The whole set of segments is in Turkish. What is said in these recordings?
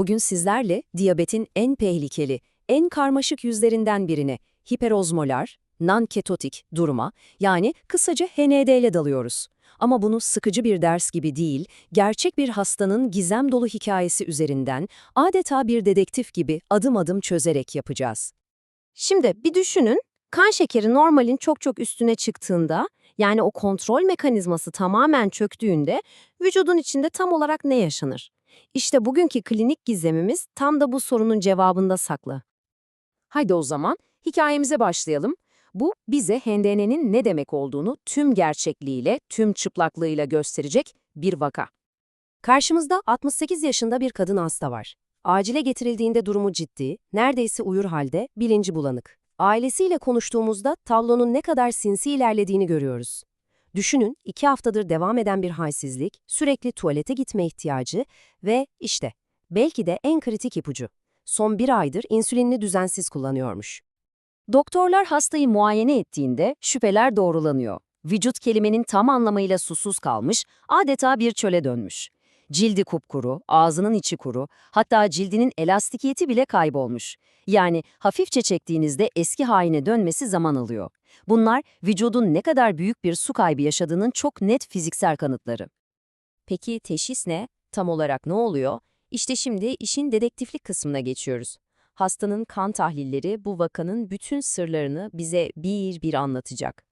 Bugün sizlerle diyabetin en tehlikeli, en karmaşık yüzlerinden birine, hiperozmolar, non-ketotik duruma, yani kısaca HND ile dalıyoruz. Ama bunu sıkıcı bir ders gibi değil, gerçek bir hastanın gizem dolu hikayesi üzerinden, adeta bir dedektif gibi adım adım çözerek yapacağız. Şimdi bir düşünün, kan şekeri normalin çok çok üstüne çıktığında, yani o kontrol mekanizması tamamen çöktüğünde, vücudun içinde tam olarak ne yaşanır? İşte bugünkü klinik gizemimiz tam da bu sorunun cevabında saklı. Haydi o zaman hikayemize başlayalım. Bu bize HND'nin ne demek olduğunu tüm gerçekliğiyle, tüm çıplaklığıyla gösterecek bir vaka. Karşımızda 68 yaşında bir kadın hasta var. Acile getirildiğinde durumu ciddi, neredeyse uyur halde, bilinci bulanık. Ailesiyle konuştuğumuzda tablonun ne kadar sinsi ilerlediğini görüyoruz. Düşünün, iki haftadır devam eden bir halsizlik, sürekli tuvalete gitme ihtiyacı ve işte, belki de en kritik ipucu. Son bir aydır insülinini düzensiz kullanıyormuş. Doktorlar hastayı muayene ettiğinde şüpheler doğrulanıyor. Vücut kelimenin tam anlamıyla susuz kalmış, adeta bir çöle dönmüş. Cildi kupkuru, ağzının içi kuru, hatta cildinin elastikiyeti bile kaybolmuş. Yani hafifçe çektiğinizde eski haline dönmesi zaman alıyor. Bunlar vücudun ne kadar büyük bir su kaybı yaşadığının çok net fiziksel kanıtları. Peki teşhis ne? Tam olarak ne oluyor? İşte şimdi işin dedektiflik kısmına geçiyoruz. Hastanın kan tahlilleri bu vakanın bütün sırlarını bize bir bir anlatacak.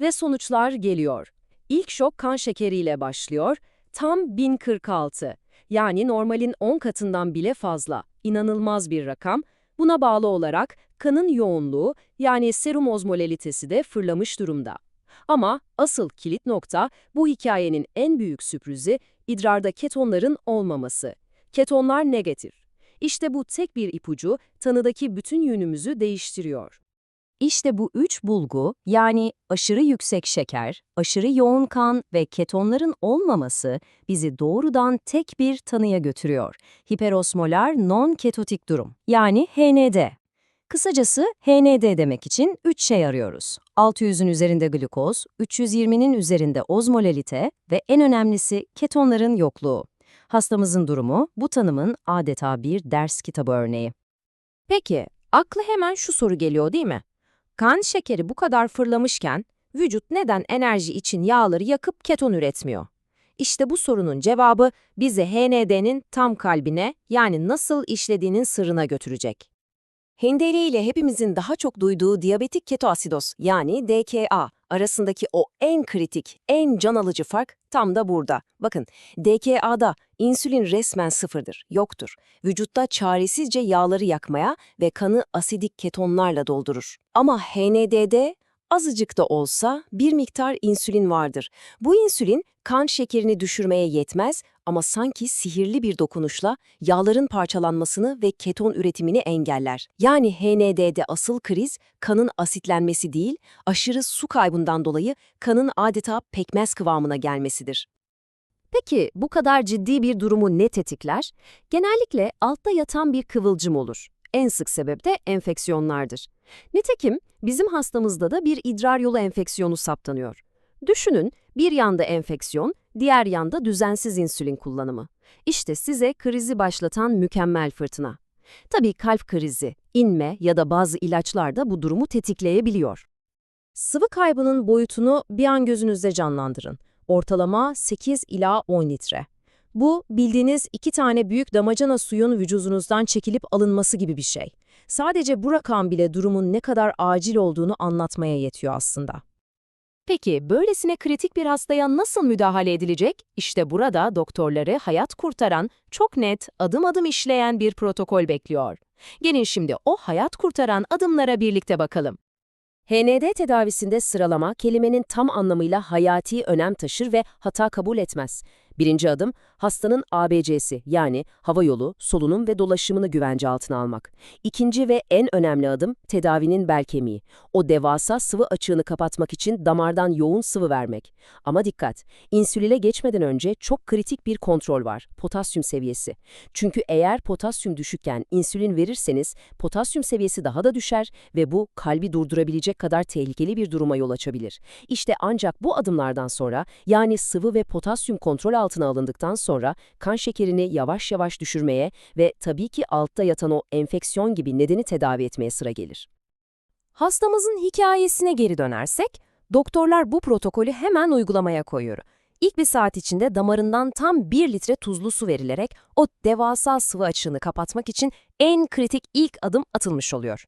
Ve sonuçlar geliyor. İlk şok kan şekeriyle başlıyor, tam 1046. Yani normalin 10 katından bile fazla. İnanılmaz bir rakam. Buna bağlı olarak kanın yoğunluğu yani serum ozmolalitesi de fırlamış durumda. Ama asıl kilit nokta bu hikayenin en büyük sürprizi idrarda ketonların olmaması. Ketonlar negatif. İşte bu tek bir ipucu tanıdaki bütün yönümüzü değiştiriyor. İşte bu üç bulgu yani aşırı yüksek şeker, aşırı yoğun kan ve ketonların olmaması bizi doğrudan tek bir tanıya götürüyor. Hiperosmolar non-ketotik durum yani HND. Kısacası HND demek için 3 şey arıyoruz. 600'ün üzerinde glukoz, 320'nin üzerinde ozmolalite ve en önemlisi ketonların yokluğu. Hastamızın durumu bu tanımın adeta bir ders kitabı örneği. Peki, aklı hemen şu soru geliyor değil mi? Kan şekeri bu kadar fırlamışken vücut neden enerji için yağları yakıp keton üretmiyor? İşte bu sorunun cevabı bizi HND'nin tam kalbine yani nasıl işlediğinin sırrına götürecek. HNDL ile hepimizin daha çok duyduğu diyabetik ketoasidoz yani DKA arasındaki o en kritik, en can alıcı fark tam da burada. Bakın, DKA'da insülin resmen sıfırdır, yoktur. Vücutta çaresizce yağları yakmaya ve kanı asidik ketonlarla doldurur. Ama HND'de azıcık da olsa bir miktar insülin vardır. Bu insülin kan şekerini düşürmeye yetmez ama sanki sihirli bir dokunuşla yağların parçalanmasını ve keton üretimini engeller. Yani HND'de asıl kriz kanın asitlenmesi değil, aşırı su kaybından dolayı kanın adeta pekmez kıvamına gelmesidir. Peki bu kadar ciddi bir durumu ne tetikler? Genellikle altta yatan bir kıvılcım olur. En sık sebep de enfeksiyonlardır. Nitekim bizim hastamızda da bir idrar yolu enfeksiyonu saptanıyor. Düşünün, bir yanda enfeksiyon, diğer yanda düzensiz insülin kullanımı. İşte size krizi başlatan mükemmel fırtına. Tabii kalp krizi, inme ya da bazı ilaçlar da bu durumu tetikleyebiliyor. Sıvı kaybının boyutunu bir an gözünüzde canlandırın. Ortalama 8 ila 10 litre. Bu, bildiğiniz iki tane büyük damacana suyun vücudunuzdan çekilip alınması gibi bir şey. Sadece bu rakam bile durumun ne kadar acil olduğunu anlatmaya yetiyor aslında. Peki, böylesine kritik bir hastaya nasıl müdahale edilecek? İşte burada doktorları hayat kurtaran, çok net, adım adım işleyen bir protokol bekliyor. Gelin şimdi o hayat kurtaran adımlara birlikte bakalım. HND tedavisinde sıralama kelimenin tam anlamıyla hayati önem taşır ve hata kabul etmez. Birinci adım, hastanın ABC'si yani hava yolu, solunum ve dolaşımını güvence altına almak. İkinci ve en önemli adım tedavinin bel kemiği. O devasa sıvı açığını kapatmak için damardan yoğun sıvı vermek. Ama dikkat, insüline geçmeden önce çok kritik bir kontrol var, potasyum seviyesi. Çünkü eğer potasyum düşükken insülin verirseniz potasyum seviyesi daha da düşer ve bu kalbi durdurabilecek kadar tehlikeli bir duruma yol açabilir. İşte ancak bu adımlardan sonra yani sıvı ve potasyum kontrol altına alındıktan sonra kan şekerini yavaş yavaş düşürmeye ve tabii ki altta yatan o enfeksiyon gibi nedeni tedavi etmeye sıra gelir. Hastamızın hikayesine geri dönersek, doktorlar bu protokolü hemen uygulamaya koyuyor. İlk bir saat içinde damarından tam 1 litre tuzlu su verilerek o devasa sıvı açığını kapatmak için en kritik ilk adım atılmış oluyor.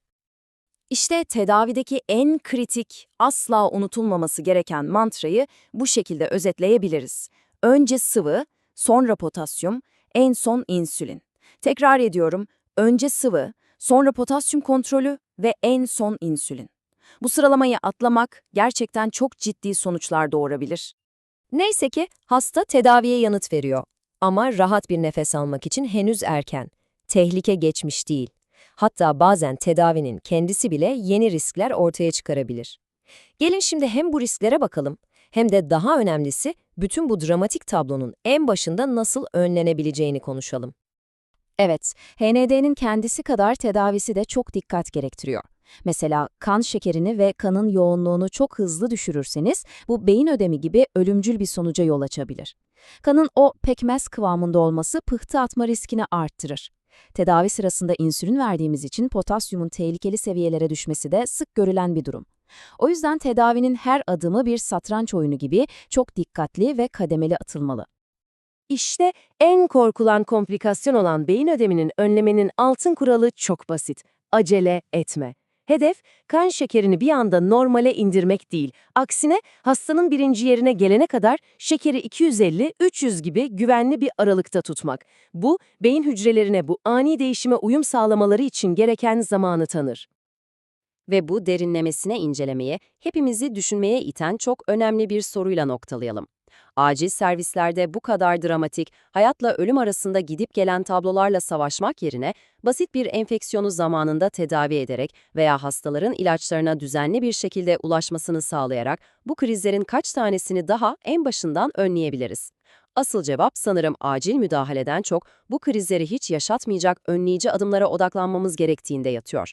İşte tedavideki en kritik, asla unutulmaması gereken mantrayı bu şekilde özetleyebiliriz. Önce sıvı, sonra potasyum, en son insülin. Tekrar ediyorum, önce sıvı, sonra potasyum kontrolü ve en son insülin. Bu sıralamayı atlamak gerçekten çok ciddi sonuçlar doğurabilir. Neyse ki hasta tedaviye yanıt veriyor. Ama rahat bir nefes almak için henüz erken. Tehlike geçmiş değil. Hatta bazen tedavinin kendisi bile yeni riskler ortaya çıkarabilir. Gelin şimdi hem bu risklere bakalım, hem de daha önemlisi bütün bu dramatik tablonun en başında nasıl önlenebileceğini konuşalım. Evet, HND'nin kendisi kadar tedavisi de çok dikkat gerektiriyor. Mesela kan şekerini ve kanın yoğunluğunu çok hızlı düşürürseniz bu beyin ödemi gibi ölümcül bir sonuca yol açabilir. Kanın o pekmez kıvamında olması pıhtı atma riskini arttırır. Tedavi sırasında insülin verdiğimiz için potasyumun tehlikeli seviyelere düşmesi de sık görülen bir durum. O yüzden tedavinin her adımı bir satranç oyunu gibi çok dikkatli ve kademeli atılmalı. İşte en korkulan komplikasyon olan beyin ödeminin önlemenin altın kuralı çok basit. Acele etme. Hedef, kan şekerini bir anda normale indirmek değil. Aksine hastanın birinci yerine gelene kadar şekeri 250-300 gibi güvenli bir aralıkta tutmak. Bu, beyin hücrelerine bu ani değişime uyum sağlamaları için gereken zamanı tanır. Ve bu derinlemesine incelemeye, hepimizi düşünmeye iten çok önemli bir soruyla noktalayalım. Acil servislerde bu kadar dramatik, hayatla ölüm arasında gidip gelen tablolarla savaşmak yerine, basit bir enfeksiyonu zamanında tedavi ederek veya hastaların ilaçlarına düzenli bir şekilde ulaşmasını sağlayarak bu krizlerin kaç tanesini daha en başından önleyebiliriz. Asıl cevap sanırım acil müdahaleden çok bu krizleri hiç yaşatmayacak önleyici adımlara odaklanmamız gerektiğinde yatıyor.